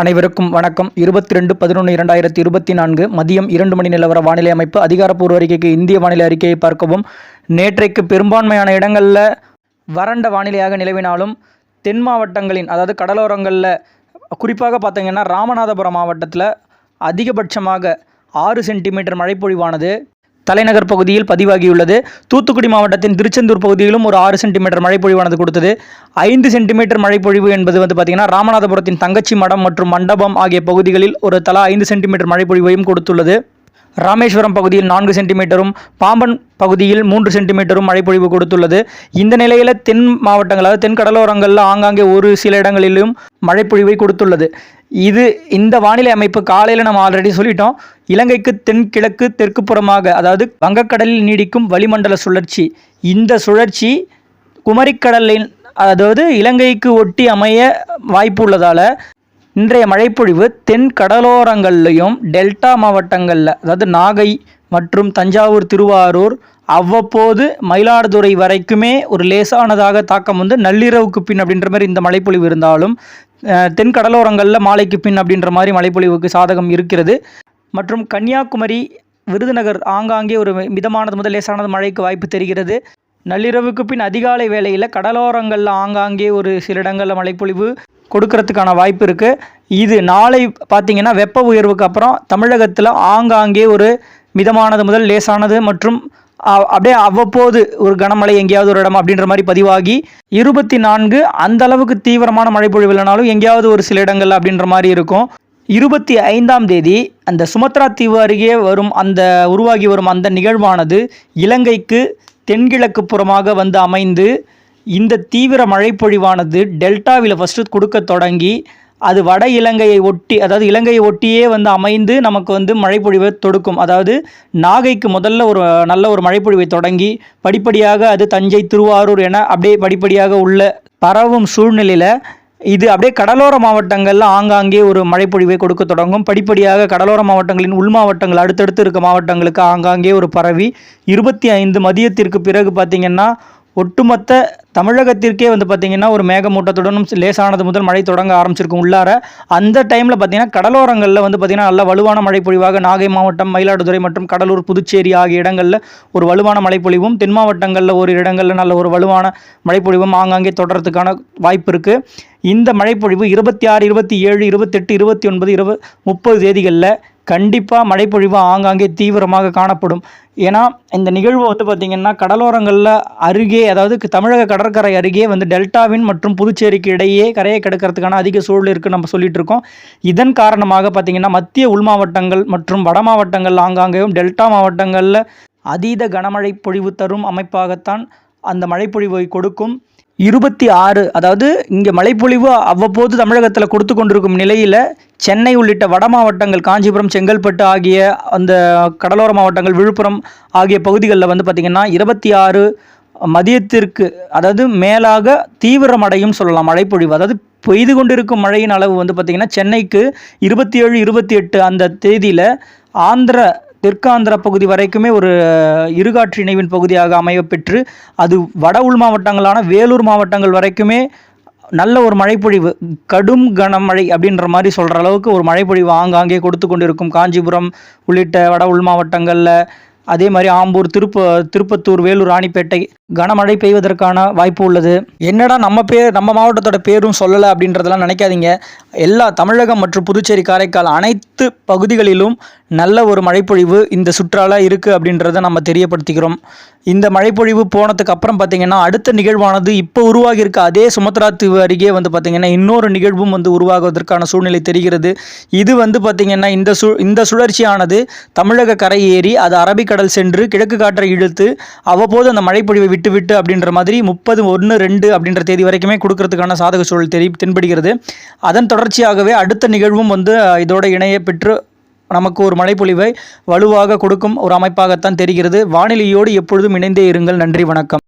அனைவருக்கும் வணக்கம். இருபத்தி ரெண்டு பதினொன்று இரண்டாயிரத்தி இருபத்தி நான்கு மதியம் இரண்டு மணி நிலவர வானிலை அமைப்பு அதிகாரப்பூர்வ அறிக்கைக்கு இந்திய வானிலை அறிக்கையை பார்க்கவும். நேற்றைக்கு பெரும்பான்மையான இடங்களில் வறண்ட வானிலையாக நிலவினாலும் தென் மாவட்டங்களின் அதாவது கடலோரங்களில் குறிப்பாக பார்த்தீங்கன்னா ராமநாதபுரம் மாவட்டத்தில் அதிகபட்சமாக ஆறு சென்டிமீட்டர் மழைப்பொழிவானது. தலைநகர் பகுதியில் பதிவாகியுள்ளது. தூத்துக்குடி மாவட்டத்தின் திருச்செந்தூர் பகுதியிலும் ஒரு ஆறு சென்டிமீட்டர் மழைப்பொழிவானது கொடுத்தது. ஐந்து சென்டிமீட்டர் மழைப்பொழிவு என்பது வந்து பார்த்திங்கன்னா ராமநாதபுரத்தின் தங்கச்சி மடம் மற்றும் மண்டபம் ஆகிய பகுதிகளில் ஒரு தலா ஐந்து சென்டிமீட்டர் மழைப்பொழிவையும் கொடுத்துள்ளது. ராமேஸ்வரம் பகுதியில் நான்கு சென்டிமீட்டரும் பாம்பன் பகுதியில் மூன்று சென்டிமீட்டரும் மழைப்பொழிவு கொடுத்துள்ளது. இந்த நிலையில் தென் மாவட்டங்கள் அதாவது தென் கடலோரங்களில் ஆங்காங்கே ஒரு சில இடங்களிலும் மழைப்பொழிவை கொடுத்துள்ளது. இது இந்த வானிலை அமைப்பு காலையில் நம்ம ஆல்ரெடி சொல்லிட்டோம். இலங்கைக்கு தென்கிழக்கு தெற்கு புறமாக அதாவது வங்கக்கடலில் நீடிக்கும் வளிமண்டல சுழற்சி. இந்த சுழற்சி குமரிக்கடலின் அதாவது இலங்கைக்கு ஒட்டி அமைய வாய்ப்பு உள்ளதால் இன்றைய மழைப்பொழிவு தென் கடலோரங்கள்லையும் டெல்டா மாவட்டங்களில் அதாவது நாகை மற்றும் தஞ்சாவூர் திருவாரூர் அவ்வப்போது மயிலாடுதுறை வரைக்குமே ஒரு லேசானதாக தாக்கம் வந்து நள்ளிரவுக்கு பின் அப்படின்ற மாதிரி இந்த மழைப்பொழிவு இருந்தாலும் தென் கடலோரங்களில் மாலைக்கு பின் அப்படின்ற மாதிரி மழைப்பொழிவுக்கு சாதகம் இருக்கிறது. மற்றும் கன்னியாகுமரி விருதுநகர் ஆங்காங்கே ஒரு மிதமானது முதல் லேசானது மழைக்கு வாய்ப்பு தெரிகிறது. நள்ளிரவுக்கு பின் அதிகாலை வேளையில் கடலோரங்களில் ஆங்காங்கே ஒரு சில இடங்களில் மழைப்பொழிவு. கொடுக்கறதுக்கான வாய்ப்பு இருக்குது இது நாளை பார்த்தீங்கன்னா வெப்ப உயர்வுக்கு அப்புறம் தமிழகத்தில் ஆங்காங்கே ஒரு மிதமானது முதல் லேசானது மற்றும் அப்படியே அவ்வப்போது ஒரு கனமழை எங்கேயாவது ஒரு இடம் அப்படின்ற மாதிரி பதிவாகி இருபத்தி நான்கு அந்த அளவுக்கு தீவிரமான மழை பொழிவு இல்லைனாலும் எங்கேயாவது ஒரு சில இடங்கள் அப்படின்ற மாதிரி இருக்கும். இருபத்தி ஐந்தாம் தேதி அந்த சுமத்ரா தீவு அருகே வரும் அந்த உருவாகி வரும் அந்த நிகழ்வானது இலங்கைக்கு தென்கிழக்கு புறமாக வந்து அமைந்து இந்த தீவிர மழைப்பொழிவானது டெல்டாவில் ஃபஸ்ட்டு கொடுக்க தொடங்கி அது வட இலங்கையை ஒட்டி அதாவது இலங்கையை ஒட்டியே வந்து அமைந்து நமக்கு வந்து மழைப்பொழிவை தொடுக்கும். அதாவது நாகைக்கு முதல்ல ஒரு நல்ல ஒரு மழைப்பொழிவை தொடங்கி படிப்படியாக அது தஞ்சை திருவாரூர் என அப்படியே படிப்படியாக உள்ள பரவும் சூழ்நிலையில் இது அப்படியே கடலோர மாவட்டங்களில் ஆங்காங்கே ஒரு மழைப்பொழிவை கொடுக்க தொடங்கும். படிப்படியாக கடலோர மாவட்டங்களின் உள் மாவட்டங்கள் அடுத்தடுத்து இருக்க மாவட்டங்களுக்கு ஆங்காங்கே ஒரு பரவி இருபத்தி ஐந்து மதியத்திற்கு பிறகு பார்த்திங்கன்னா ஒட்டுமொத்த தமிழகத்திற்கே வந்து பார்த்திங்கன்னா ஒரு மேகமூட்டத்துடனும் லேசானது முதல் மழை தொடங்க ஆரம்பிச்சிருக்கும் உள்ளார அந்த டைமில் பார்த்திங்கன்னா கடலோரங்களில் வந்து பார்த்திங்கன்னா நல்ல வலுவான மழைப்பொழிவாக நாகை மாவட்டம் மயிலாடுதுறை மற்றும் கடலூர் புதுச்சேரி ஆகிய இடங்களில் ஒரு வலுவான மழைப்பொழிவும் தென் மாவட்டங்களில் ஒரு இடங்களில் நல்ல ஒரு வலுவான மழைப்பொழிவும் ஆங்காங்கே தொடர்றதுக்கான வாய்ப்பு இருக்குது இந்த மழைப்பொழிவு இருபத்தி ஆறு இருபத்தி ஏழு இருபத்தெட்டு இருபத்தி ஒன்பது இருபது முப்பது தேதிகளில் கண்டிப்பாக மழைப்பொழிவு ஆங்காங்கே தீவிரமாக காணப்படும். ஏன்னா இந்த நிகழ்வு வந்து பார்த்திங்கன்னா கடலோரங்களில் அருகே அதாவது தமிழக கடற்கரை அருகே வந்து டெல்டாவின் மற்றும் புதுச்சேரிக்கு இடையே கரையை கிடக்கிறதுக்கான அதிக சூழல் இருக்குது நம்ம சொல்லிட்டு இருக்கோம். இதன் காரணமாக பார்த்திங்கன்னா மத்திய உள் மாவட்டங்கள் மற்றும் வட மாவட்டங்கள் ஆங்காங்கேயும் டெல்டா மாவட்டங்களில் அதீத கனமழை பொழிவு தரும் அமைப்பாகத்தான் அந்த மழைப்பொழிவை கொடுக்கும். இருபத்தி ஆறு அதாவது இங்கே மழைப்பொழிவு அவ்வப்போது தமிழகத்தில் கொடுத்து கொண்டிருக்கும் நிலையில் சென்னை உள்ளிட்ட வட மாவட்டங்கள் காஞ்சிபுரம் செங்கல்பட்டு ஆகிய அந்த கடலோர மாவட்டங்கள் விழுப்புரம் ஆகிய பகுதிகளில் வந்து பார்த்திங்கன்னா இருபத்தி ஆறு மதியத்திற்கு அதாவது மேலாக தீவிரமடையும் சொல்லலாம் மழைப்பொழிவு. அதாவது பெய்து கொண்டிருக்கும் மழையின் அளவு வந்து பார்த்திங்கன்னா சென்னைக்கு இருபத்தி ஏழு இருபத்தி எட்டு அந்த தேதியில் ஆந்திர தெற்காந்திர பகுதி வரைக்குமே ஒரு இருகாற்று இணைவின் பகுதியாக அமையப்பெற்று அது வட உள் மாவட்டங்களான வேலூர் மாவட்டங்கள் வரைக்குமே நல்ல ஒரு மழைப்பொழிவு கடும் கனமழை அப்படின்ற மாதிரி சொல்கிற அளவுக்கு ஒரு மழைப்பொழிவு ஆங்காங்கே கொடுத்து கொண்டிருக்கும். காஞ்சிபுரம் உள்ளிட்ட வட உள் மாவட்டங்களில் அதே மாதிரி ஆம்பூர் திருப்ப திருப்பத்தூர் வேலூர் ராணிப்பேட்டை கனமழை பெய்வதற்கான வாய்ப்பு உள்ளது. என்னடா நம்ம பேர் நம்ம மாவட்டத்தோட பேரும் சொல்லலை அப்படின்றதெல்லாம் நினைக்காதீங்க. எல்லா தமிழகம் மற்றும் புதுச்சேரி காரைக்கால் அனைத்து பகுதிகளிலும் நல்ல ஒரு மழைப்பொழிவு இந்த சுற்றால இருக்குது அப்படின்றத நம்ம தெரியப்படுத்திக்கிறோம். இந்த மழைப்பொழிவு போனதுக்கு அப்புறம் பார்த்திங்கன்னா அடுத்த நிகழ்வானது இப்போ உருவாகி இருக்க அதே சுமத்ரா தீவு அருகே வந்து பார்த்திங்கன்னா இன்னொரு நிகழ்வும் வந்து உருவாகுவதற்கான சூழ்நிலை தெரிகிறது. இது வந்து பார்த்திங்கன்னா இந்த சு இந்த சுழற்சியானது தமிழக கரை ஏறி அது அரபிக்கடல் சென்று கிழக்கு காற்றை இழுத்து அவ்வப்போது அந்த மழைப்பொழிவை விட்டுவிட்டு அப்படின்ற மாதிரி முப்பது ஒன்று ரெண்டு அப்படின்ற தேதி வரைக்குமே கொடுக்கறதுக்கான சாதக சூழல் தெரி தென்படுகிறது. அதன் தொடர்ச்சியாகவே அடுத்த நிகழ்வும் வந்து இதோட இணைய பெற்று நமக்கு ஒரு மழைப்பொழிவை வலுவாக கொடுக்கும் ஒரு அமைப்பாகத்தான் தெரிகிறது. வானிலையோடு எப்பொழுதும் இணைந்தே இருங்கள். நன்றி வணக்கம்.